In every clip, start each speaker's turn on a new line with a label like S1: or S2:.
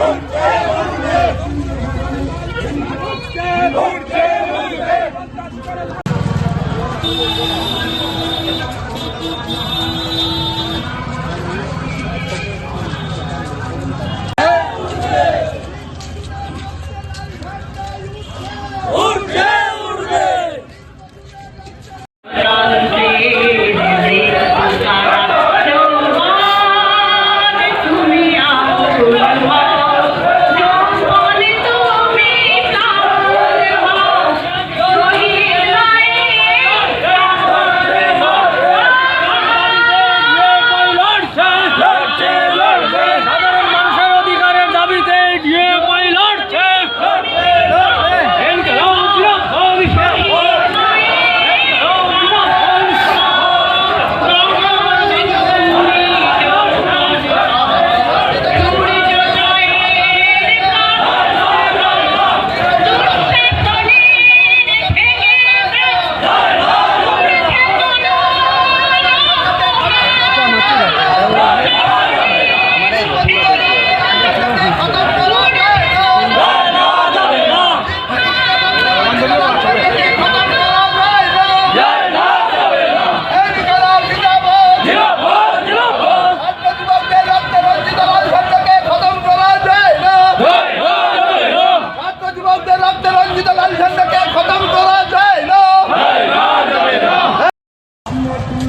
S1: তুমি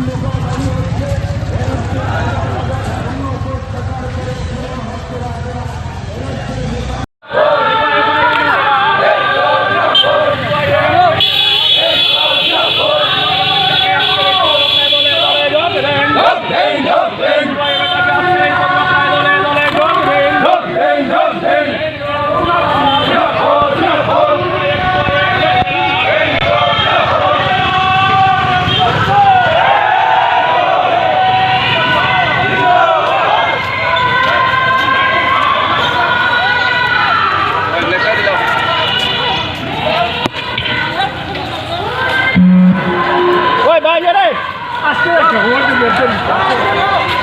S2: Thank you. রাখো ওই যে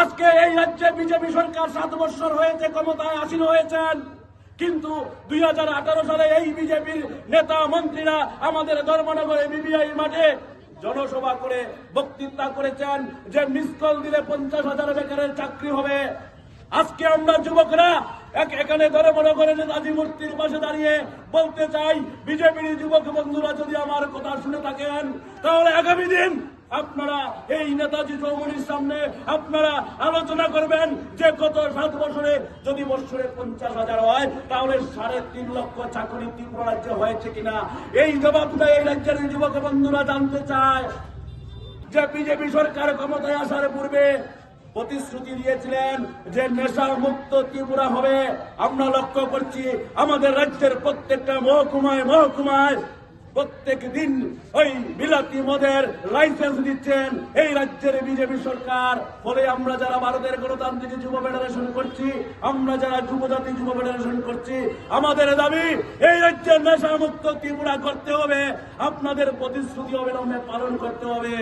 S2: আজকে এই রাজ্যে বিজেপি সরকার সাত বছর হয়েছে, ক্ষমতায় আসীন হয়েছেন। কিন্তু দুই হাজার আঠারো সালে এই বিজেপির নেতা, মন্ত্রীরা আমাদের ধর্মনগরে বিবিআই মাঠে জনসভা করে বক্তৃতা করেছেন যে মিস কল দিলে পঞ্চাশ হাজার বেকারের চাকরি হবে। আজকে আমরা যুবকরা এখানে ধরে মনে করেন নেতাজি মূর্তির পাশে দাঁড়িয়ে বলতে চাই, বিজেপির যুবক বন্ধুরা যদি আমার কথা শুনে থাকেন, তাহলে আগামী দিন আপনারা এই নেতাজি চৌমনির সামনে আপনারা আলোচনা করবেন যে গত সাত বছরে যদি বছরে পঞ্চাশ হাজার হয়, তাহলে সাড়ে তিন লক্ষ চাকরি ত্রিপুরা রাজ্যে হয়েছে কিনা? এই জবাবটা এই রাজ্যের যুবক বন্ধুরা জানতে চায় যে বিজেপি সরকার ক্ষমতায় আসার পূর্বে প্রতিশ্রুতি দিয়েছিলেন যে নেশা মুক্ত ত্রিপুরা হবে। আমরা লক্ষ্য করছি আমাদের রাজ্যের প্রত্যেকটা মহকুমায় মহকুমায় প্রত্যেক দিন ওই বিলাতি মদের লাইসেন্স দিচ্ছেন এই রাজ্যের বিজেপি সরকার। ফলে আমরা যারা ভারতের গণতান্ত্রিক যুব ফেডারেশন করছি, আমরা যারা যুবজাতি যুব ফেডারেশন করছি, আমাদের দাবি, এই রাজ্যের নেশা মুক্ত ত্রিপুরা করতে হবে। আপনাদের প্রতিশ্রুতি অবিলম্বে পালন করতে হবে।